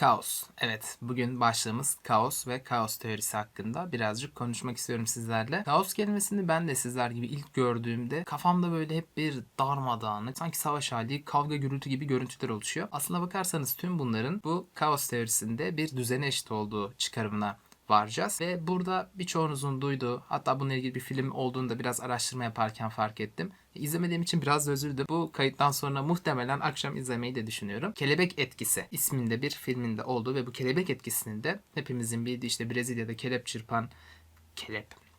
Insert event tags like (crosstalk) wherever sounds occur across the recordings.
Kaos. Evet, bugün başlığımız kaos ve kaos teorisi hakkında birazcık konuşmak istiyorum sizlerle. Kaos kelimesini ben de sizler gibi ilk gördüğümde kafamda böyle hep bir darmadağınık, sanki savaş hali, kavga gürültü gibi görüntüler oluşuyor. Aslına bakarsanız tüm bunların bu kaos teorisinde bir düzene eşit olduğu çıkarımına varacağız. Ve burada birçoğunuzun duyduğu hatta bununla ilgili bir film olduğunu da biraz araştırma yaparken fark ettim. İzlemediğim için biraz da özür dilerim. Bu kayıttan sonra muhtemelen akşam izlemeyi de düşünüyorum. Kelebek Etkisi isminde bir filminde olduğu ve bu kelebek etkisinin de hepimizin bildiği işte Brezilya'da kelep çırpan kelep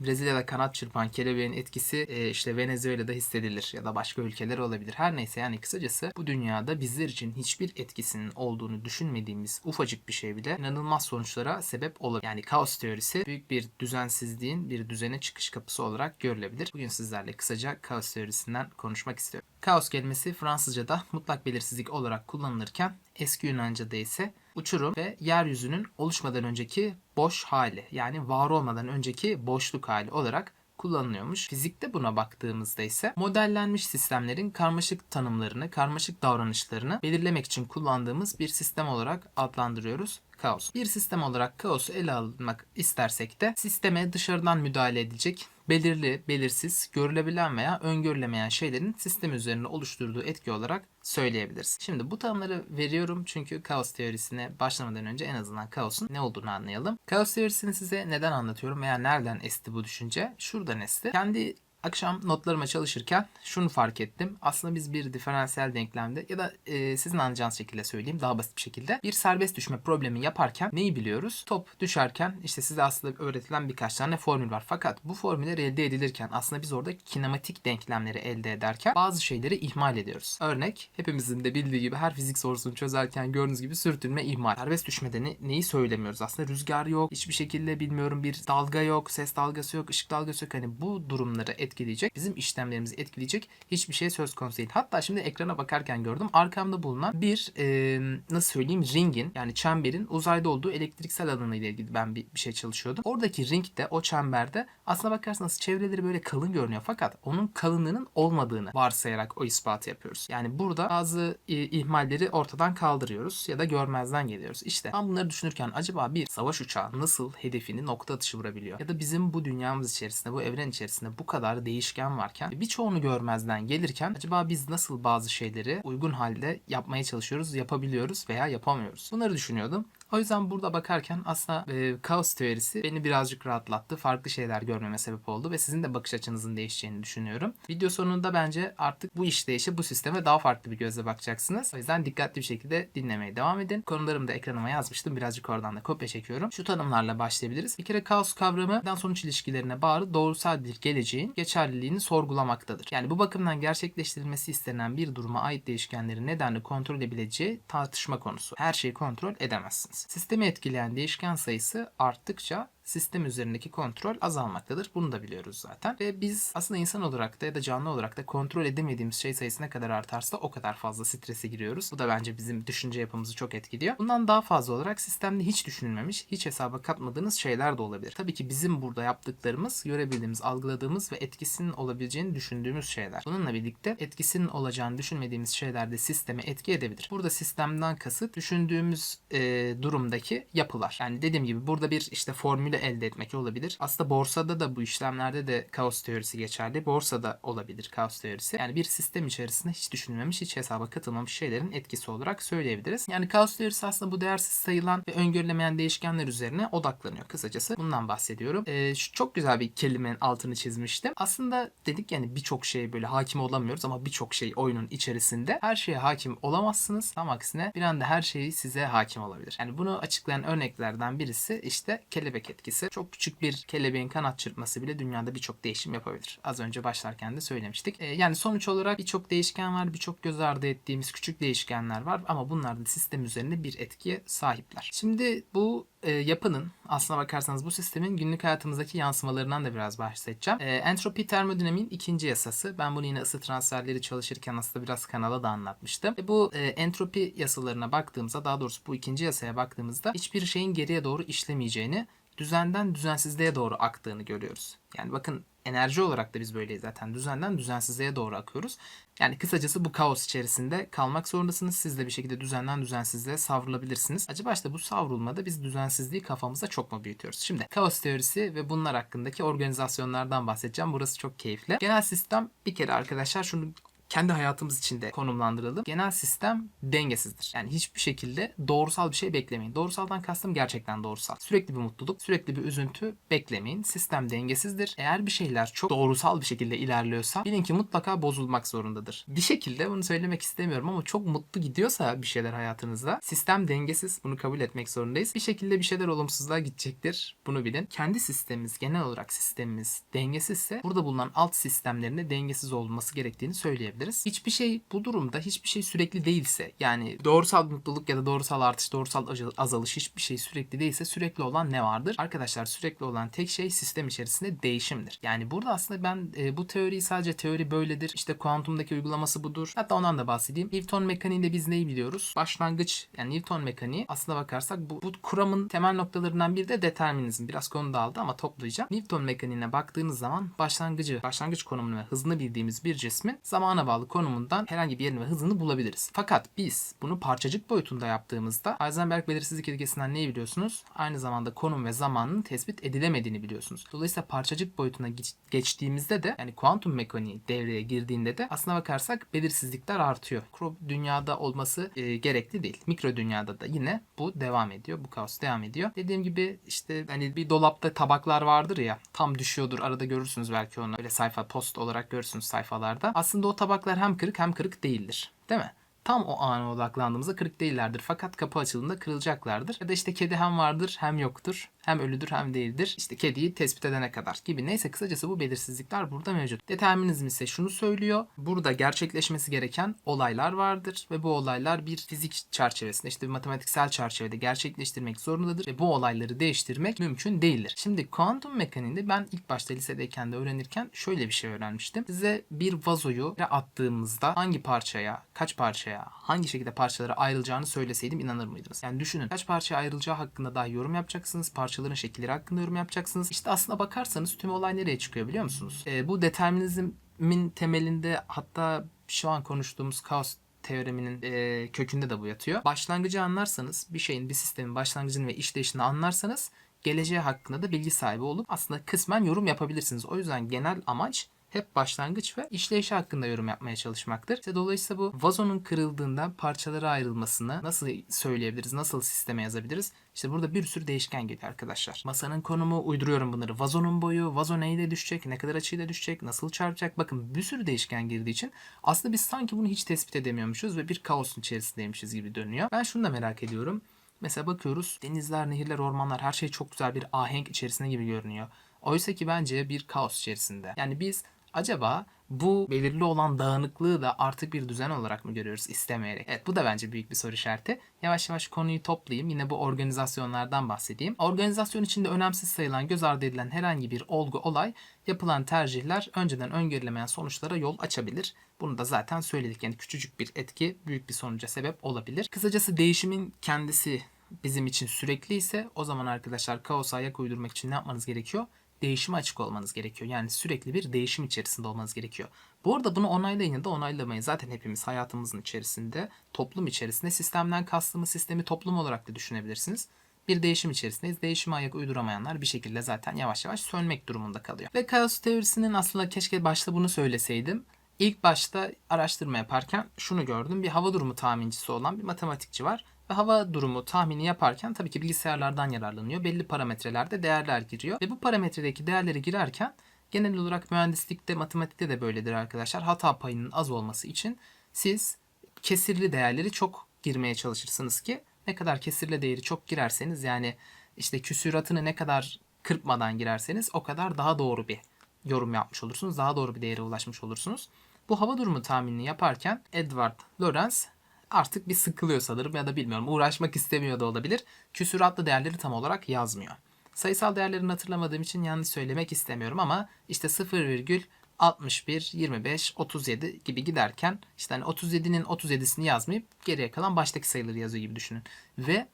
Brezilya'da kanat çırpan kelebeğin etkisi e, işte Venezuela'da hissedilir ya da başka ülkeler olabilir. Her neyse yani kısacası bu dünyada bizler için hiçbir etkisinin olduğunu düşünmediğimiz ufacık bir şey bile inanılmaz sonuçlara sebep olur. Yani kaos teorisi büyük bir düzensizliğin bir düzene çıkış kapısı olarak görülebilir. Bugün sizlerle kısaca kaos teorisinden konuşmak istiyorum. Kaos kelimesi Fransızca'da mutlak belirsizlik olarak kullanılırken eski Yunanca'da ise uçurum ve yeryüzünün oluşmadan önceki boş hali yani var olmadan önceki boşluk hali olarak kullanılıyormuş. Fizikte buna baktığımızda ise modellenmiş sistemlerin karmaşık tanımlarını, karmaşık davranışlarını belirlemek için kullandığımız bir sistem olarak adlandırıyoruz kaos. Bir sistem olarak kaosu ele almak istersek de sisteme dışarıdan müdahale edilecek belirli, belirsiz, görülebilen veya öngörülemeyen şeylerin sistem üzerinde oluşturduğu etki olarak söyleyebiliriz. Şimdi bu tanımları veriyorum çünkü kaos teorisine başlamadan önce en azından kaosun ne olduğunu anlayalım. Kaos teorisini size neden anlatıyorum veya nereden esti bu düşünce? Şuradan esti. Kendi akşam notlarıma çalışırken şunu fark ettim. Aslında biz bir diferansiyel denklemde ya da e, sizin anlayacağınız şekilde söyleyeyim daha basit bir şekilde bir serbest düşme problemi yaparken neyi biliyoruz? Top düşerken işte size aslında öğretilen birkaç tane formül var. Fakat bu formüller elde edilirken aslında biz orada kinematik denklemleri elde ederken bazı şeyleri ihmal ediyoruz. Örnek hepimizin de bildiği gibi her fizik sorusunu çözerken gördüğünüz gibi sürtünme ihmal. Serbest düşmede ne, neyi söylemiyoruz? Aslında rüzgar yok, hiçbir şekilde bilmiyorum bir dalga yok, ses dalgası yok, ışık dalgası yok. Hani bu durumları etkileyecek, bizim işlemlerimizi etkileyecek hiçbir şey söz konusu değil. Hatta şimdi ekrana bakarken gördüm. Arkamda bulunan bir e, nasıl söyleyeyim ringin yani çemberin uzayda olduğu elektriksel alanı ile ilgili ben bir, bir şey çalışıyordum. Oradaki ringde o çemberde aslına bakarsanız çevreleri böyle kalın görünüyor fakat onun kalınlığının olmadığını varsayarak o ispatı yapıyoruz. Yani burada bazı e, ihmalleri ortadan kaldırıyoruz ya da görmezden geliyoruz. İşte ben bunları düşünürken acaba bir savaş uçağı nasıl hedefini nokta atışı vurabiliyor? Ya da bizim bu dünyamız içerisinde, bu evren içerisinde bu kadar değişken varken birçoğunu görmezden gelirken acaba biz nasıl bazı şeyleri uygun halde yapmaya çalışıyoruz, yapabiliyoruz veya yapamıyoruz? Bunları düşünüyordum. O yüzden burada bakarken aslında e, kaos teorisi beni birazcık rahatlattı. Farklı şeyler görmeme sebep oldu ve sizin de bakış açınızın değişeceğini düşünüyorum. Video sonunda bence artık bu işleyişe, bu sisteme daha farklı bir gözle bakacaksınız. O yüzden dikkatli bir şekilde dinlemeye devam edin. Konularımı da ekranıma yazmıştım. Birazcık oradan da kopya çekiyorum. Şu tanımlarla başlayabiliriz. Bir kere kaos kavramı sonuç ilişkilerine bağlı doğrusal bir geleceğin geçerliliğini sorgulamaktadır. Yani bu bakımdan gerçekleştirilmesi istenen bir duruma ait değişkenlerin nedenli kontrol edebileceği tartışma konusu. Her şeyi kontrol edemezsiniz. Sistemi etkileyen değişken sayısı arttıkça sistem üzerindeki kontrol azalmaktadır. Bunu da biliyoruz zaten. Ve biz aslında insan olarak da ya da canlı olarak da kontrol edemediğimiz şey sayısı ne kadar artarsa o kadar fazla strese giriyoruz. Bu da bence bizim düşünce yapımızı çok etkiliyor. Bundan daha fazla olarak sistemde hiç düşünülmemiş, hiç hesaba katmadığınız şeyler de olabilir. Tabii ki bizim burada yaptıklarımız, görebildiğimiz, algıladığımız ve etkisinin olabileceğini düşündüğümüz şeyler. Bununla birlikte etkisinin olacağını düşünmediğimiz şeyler de sisteme etki edebilir. Burada sistemden kasıt düşündüğümüz e, durumdaki yapılar. Yani dediğim gibi burada bir işte formüle elde etmek olabilir. Aslında borsada da bu işlemlerde de kaos teorisi geçerli. Borsada olabilir kaos teorisi. Yani bir sistem içerisinde hiç düşünülmemiş, hiç hesaba katılmamış şeylerin etkisi olarak söyleyebiliriz. Yani kaos teorisi aslında bu değersiz sayılan ve öngörülemeyen değişkenler üzerine odaklanıyor. Kısacası bundan bahsediyorum. Ee, şu çok güzel bir kelimenin altını çizmiştim. Aslında dedik yani birçok şeye böyle hakim olamıyoruz ama birçok şey oyunun içerisinde her şeye hakim olamazsınız. Tam aksine bir anda her şeyi size hakim olabilir. Yani bunu açıklayan örneklerden birisi işte kelebek etkisi etkisi. Çok küçük bir kelebeğin kanat çırpması bile dünyada birçok değişim yapabilir. Az önce başlarken de söylemiştik. E, yani sonuç olarak birçok değişken var. Birçok göz ardı ettiğimiz küçük değişkenler var ama bunlar da sistem üzerinde bir etkiye sahipler. Şimdi bu e, yapının aslına bakarsanız bu sistemin günlük hayatımızdaki yansımalarından da biraz bahsedeceğim. E, entropi termodinamiğin ikinci yasası. Ben bunu yine ısı transferleri çalışırken aslında biraz kanala da anlatmıştım. E, bu e, entropi yasalarına baktığımızda daha doğrusu bu ikinci yasaya baktığımızda hiçbir şeyin geriye doğru işlemeyeceğini düzenden düzensizliğe doğru aktığını görüyoruz. Yani bakın enerji olarak da biz böyleyiz zaten. Düzenden düzensizliğe doğru akıyoruz. Yani kısacası bu kaos içerisinde kalmak zorundasınız. Siz de bir şekilde düzenden düzensizliğe savrulabilirsiniz. Acaba işte bu savrulmada biz düzensizliği kafamızda çok mu büyütüyoruz? Şimdi kaos teorisi ve bunlar hakkındaki organizasyonlardan bahsedeceğim. Burası çok keyifli. Genel sistem bir kere arkadaşlar şunu kendi hayatımız içinde konumlandıralım. Genel sistem dengesizdir. Yani hiçbir şekilde doğrusal bir şey beklemeyin. Doğrusaldan kastım gerçekten doğrusal. Sürekli bir mutluluk, sürekli bir üzüntü beklemeyin. Sistem dengesizdir. Eğer bir şeyler çok doğrusal bir şekilde ilerliyorsa bilin ki mutlaka bozulmak zorundadır. Bir şekilde bunu söylemek istemiyorum ama çok mutlu gidiyorsa bir şeyler hayatınızda sistem dengesiz. Bunu kabul etmek zorundayız. Bir şekilde bir şeyler olumsuzluğa gidecektir. Bunu bilin. Kendi sistemimiz, genel olarak sistemimiz dengesizse burada bulunan alt sistemlerinde dengesiz olması gerektiğini söyleyebiliriz. Hiçbir şey bu durumda hiçbir şey sürekli değilse yani doğrusal mutluluk ya da doğrusal artış, doğrusal azalış hiçbir şey sürekli değilse sürekli olan ne vardır? Arkadaşlar sürekli olan tek şey sistem içerisinde değişimdir. Yani burada aslında ben e, bu teoriyi sadece teori böyledir. İşte kuantumdaki uygulaması budur. Hatta ondan da bahsedeyim. Newton mekaniğinde biz neyi biliyoruz? Başlangıç yani Newton mekaniği aslına bakarsak bu, bu kuramın temel noktalarından biri de determinizm. Biraz konu dağıldı ama toplayacağım. Newton mekaniğine baktığınız zaman başlangıcı, başlangıç konumunu ve hızını bildiğimiz bir cismin zamana bağlı konumundan herhangi bir yerini ve hızını bulabiliriz. Fakat biz bunu parçacık boyutunda yaptığımızda Heisenberg belirsizlik ilkesinden neyi biliyorsunuz? Aynı zamanda konum ve zamanın tespit edilemediğini biliyorsunuz. Dolayısıyla parçacık boyutuna geç- geçtiğimizde de yani kuantum mekaniği devreye girdiğinde de aslına bakarsak belirsizlikler artıyor. Mikro dünyada olması e, gerekli değil. Mikro dünyada da yine bu devam ediyor. Bu kaos devam ediyor. Dediğim gibi işte hani bir dolapta tabaklar vardır ya tam düşüyordur. Arada görürsünüz belki onu. Öyle sayfa post olarak görürsünüz sayfalarda. Aslında o tabaklar hem kırık hem kırık değildir. Değil mi? Tam o ana odaklandığımızda kırık değillerdir. Fakat kapı açıldığında kırılacaklardır. Ya da işte kedi hem vardır hem yoktur. Hem ölüdür hem değildir. İşte kediyi tespit edene kadar gibi. Neyse kısacası bu belirsizlikler burada mevcut. Determinizm ise şunu söylüyor. Burada gerçekleşmesi gereken olaylar vardır. Ve bu olaylar bir fizik çerçevesinde işte bir matematiksel çerçevede gerçekleştirmek zorundadır. Ve bu olayları değiştirmek mümkün değildir. Şimdi kuantum mekaniğinde ben ilk başta lisedeyken de öğrenirken şöyle bir şey öğrenmiştim. Size bir vazoyu attığımızda hangi parçaya, kaç parçaya, hangi şekilde parçalara ayrılacağını söyleseydim inanır mıydınız? Yani düşünün kaç parçaya ayrılacağı hakkında daha yorum yapacaksınız. Parçaların şekilleri hakkında yorum yapacaksınız. İşte aslına bakarsanız tüm olay nereye çıkıyor biliyor musunuz? Ee, bu determinizmin temelinde hatta şu an konuştuğumuz kaos teoreminin e, kökünde de bu yatıyor. Başlangıcı anlarsanız, bir şeyin, bir sistemin başlangıcını ve işleyişini anlarsanız geleceği hakkında da bilgi sahibi olup aslında kısmen yorum yapabilirsiniz. O yüzden genel amaç hep başlangıç ve işleyişi hakkında yorum yapmaya çalışmaktır. İşte dolayısıyla bu vazonun kırıldığında parçalara ayrılmasını nasıl söyleyebiliriz, nasıl sisteme yazabiliriz? İşte burada bir sürü değişken geliyor arkadaşlar. Masanın konumu uyduruyorum bunları. Vazonun boyu, vazo neyle düşecek, ne kadar açıyla düşecek, nasıl çarpacak? Bakın bir sürü değişken girdiği için aslında biz sanki bunu hiç tespit edemiyormuşuz ve bir kaosun içerisindeymişiz gibi dönüyor. Ben şunu da merak ediyorum. Mesela bakıyoruz denizler, nehirler, ormanlar her şey çok güzel bir ahenk içerisinde gibi görünüyor. Oysa ki bence bir kaos içerisinde. Yani biz acaba bu belirli olan dağınıklığı da artık bir düzen olarak mı görüyoruz istemeyerek? Evet bu da bence büyük bir soru işareti. Yavaş yavaş konuyu toplayayım. Yine bu organizasyonlardan bahsedeyim. Organizasyon içinde önemsiz sayılan, göz ardı edilen herhangi bir olgu, olay, yapılan tercihler önceden öngörülemeyen sonuçlara yol açabilir. Bunu da zaten söyledik. Yani küçücük bir etki büyük bir sonuca sebep olabilir. Kısacası değişimin kendisi bizim için sürekli ise o zaman arkadaşlar kaosa ayak uydurmak için ne yapmanız gerekiyor? Değişime açık olmanız gerekiyor. Yani sürekli bir değişim içerisinde olmanız gerekiyor. Bu arada bunu onaylayın ya da onaylamayın. Zaten hepimiz hayatımızın içerisinde, toplum içerisinde sistemden kastımız sistemi toplum olarak da düşünebilirsiniz. Bir değişim içerisindeyiz. Değişime ayak uyduramayanlar bir şekilde zaten yavaş yavaş sönmek durumunda kalıyor. Ve kaos teorisinin aslında keşke başta bunu söyleseydim. İlk başta araştırma yaparken şunu gördüm. Bir hava durumu tahmincisi olan bir matematikçi var ve hava durumu tahmini yaparken tabii ki bilgisayarlardan yararlanıyor. Belli parametrelerde değerler giriyor ve bu parametredeki değerleri girerken genel olarak mühendislikte, matematikte de böyledir arkadaşlar. Hata payının az olması için siz kesirli değerleri çok girmeye çalışırsınız ki ne kadar kesirli değeri çok girerseniz yani işte küsüratını ne kadar kırpmadan girerseniz o kadar daha doğru bir yorum yapmış olursunuz. Daha doğru bir değere ulaşmış olursunuz. Bu hava durumu tahminini yaparken Edward Lorenz artık bir sıkılıyor sanırım ya da bilmiyorum uğraşmak istemiyor da olabilir. Küsuratlı değerleri tam olarak yazmıyor. Sayısal değerlerini hatırlamadığım için yanlış söylemek istemiyorum ama işte 0,61, 25, 37 gibi giderken işte hani 37'nin 37'sini yazmayıp geriye kalan baştaki sayıları yazıyor gibi düşünün. Ve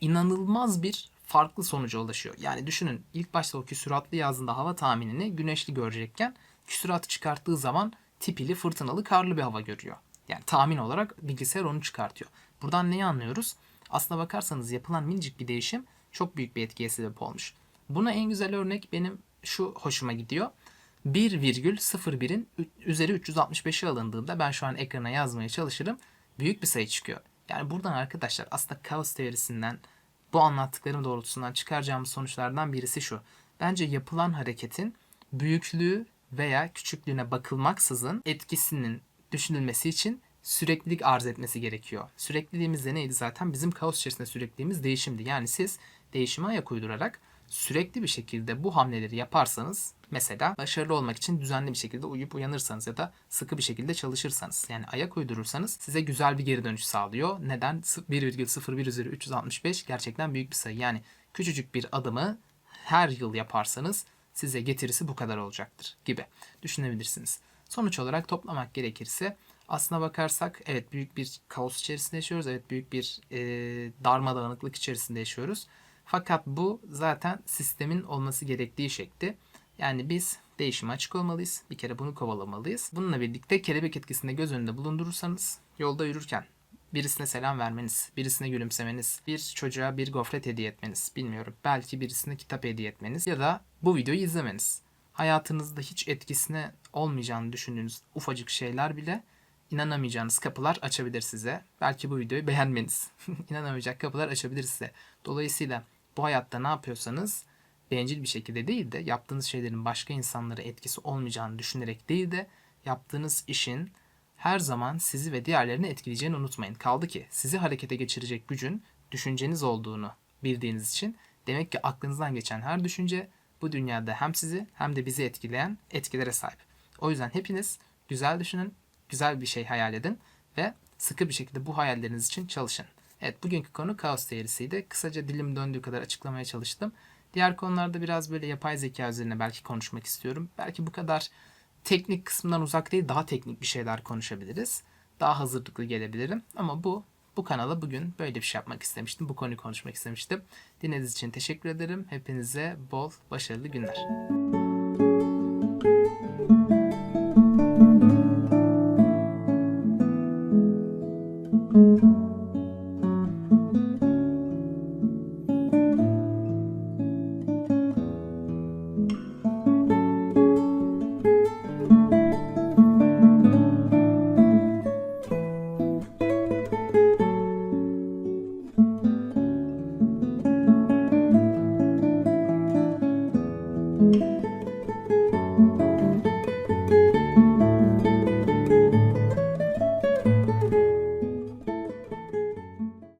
inanılmaz bir farklı sonuca ulaşıyor. Yani düşünün ilk başta o küsuratlı yazdığında hava tahminini güneşli görecekken küsuratı çıkarttığı zaman tipili, fırtınalı, karlı bir hava görüyor. Yani tahmin olarak bilgisayar onu çıkartıyor. Buradan neyi anlıyoruz? Aslına bakarsanız yapılan minicik bir değişim çok büyük bir etkiye sebep olmuş. Buna en güzel örnek benim şu hoşuma gidiyor. 1,01'in üzeri 365'i alındığında ben şu an ekrana yazmaya çalışırım. Büyük bir sayı çıkıyor. Yani buradan arkadaşlar aslında kaos teorisinden bu anlattıklarım doğrultusundan çıkaracağımız sonuçlardan birisi şu. Bence yapılan hareketin büyüklüğü veya küçüklüğüne bakılmaksızın etkisinin düşünülmesi için süreklilik arz etmesi gerekiyor. Sürekliliğimiz de neydi zaten? Bizim kaos içerisinde sürekliliğimiz değişimdi. Yani siz değişime ayak uydurarak sürekli bir şekilde bu hamleleri yaparsanız mesela başarılı olmak için düzenli bir şekilde uyuyup uyanırsanız ya da sıkı bir şekilde çalışırsanız yani ayak uydurursanız size güzel bir geri dönüş sağlıyor. Neden? 1,01 üzeri 365 gerçekten büyük bir sayı. Yani küçücük bir adımı her yıl yaparsanız size getirisi bu kadar olacaktır gibi düşünebilirsiniz. Sonuç olarak toplamak gerekirse aslına bakarsak evet büyük bir kaos içerisinde yaşıyoruz. Evet büyük bir e, darmadağınıklık içerisinde yaşıyoruz. Fakat bu zaten sistemin olması gerektiği şekli. Yani biz değişime açık olmalıyız. Bir kere bunu kovalamalıyız. Bununla birlikte kelebek etkisinde göz önünde bulundurursanız yolda yürürken birisine selam vermeniz, birisine gülümsemeniz, bir çocuğa bir gofret hediye etmeniz, bilmiyorum. Belki birisine kitap hediye etmeniz ya da bu videoyu izlemeniz. Hayatınızda hiç etkisine olmayacağını düşündüğünüz ufacık şeyler bile inanamayacağınız kapılar açabilir size. Belki bu videoyu beğenmeniz (laughs) inanamayacak kapılar açabilir size. Dolayısıyla bu hayatta ne yapıyorsanız bencil bir şekilde değil de yaptığınız şeylerin başka insanlara etkisi olmayacağını düşünerek değil de yaptığınız işin her zaman sizi ve diğerlerini etkileyeceğini unutmayın. Kaldı ki sizi harekete geçirecek gücün düşünceniz olduğunu bildiğiniz için demek ki aklınızdan geçen her düşünce bu dünyada hem sizi hem de bizi etkileyen etkilere sahip. O yüzden hepiniz güzel düşünün, güzel bir şey hayal edin ve sıkı bir şekilde bu hayalleriniz için çalışın. Evet bugünkü konu kaos teorisiydi. Kısaca dilim döndüğü kadar açıklamaya çalıştım. Diğer konularda biraz böyle yapay zeka üzerine belki konuşmak istiyorum. Belki bu kadar teknik kısmından uzak değil daha teknik bir şeyler konuşabiliriz. Daha hazırlıklı gelebilirim. Ama bu bu kanala bugün böyle bir şey yapmak istemiştim. Bu konuyu konuşmak istemiştim. Dinlediğiniz için teşekkür ederim. Hepinize bol başarılı günler.